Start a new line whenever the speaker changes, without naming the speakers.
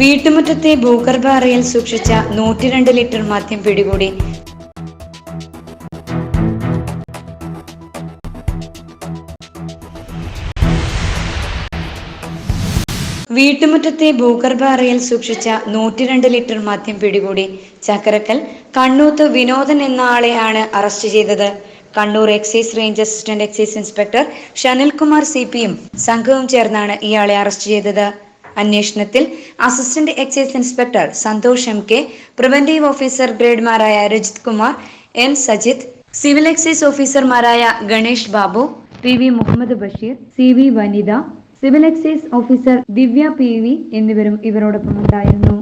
വീട്ടുമുറ്റത്തെ ഭൂഗർഭ അറയിൽ സൂക്ഷിച്ച നൂറ്റിരണ്ട് ലിറ്റർ മദ്യം പിടികൂടി. വീട്ടുമുറ്റത്തെ ഭൂഗർഭ അറയിൽ സൂക്ഷിച്ച നൂറ്റിരണ്ട് ലിറ്റർ മദ്യം പിടികൂടി. ചക്കരക്കൽ കണ്ണൂത്ത് വിനോദൻ എന്ന ആളെയാണ് അറസ്റ്റ് ചെയ്തത്. Kannur excise range assistant excise inspector Shanilkumar C പിയും സംഘവും ചേർന്നാണ് ഇയാളെ അറസ്റ്റ് ചെയ്തത്. അന്വേഷണത്തിൽ assistant excise inspector Santhosh M K preventive officer ഗ്രേഡ്മാരായ Rajith Kumar M Sajith civil excise ഓഫീസർമാരായ Ganesh Babu P V Muhammad Basheer C V വനിത civil excise officer Divya P V എന്നിവരും ഇവരോടൊപ്പം ഉണ്ടായിരുന്നു.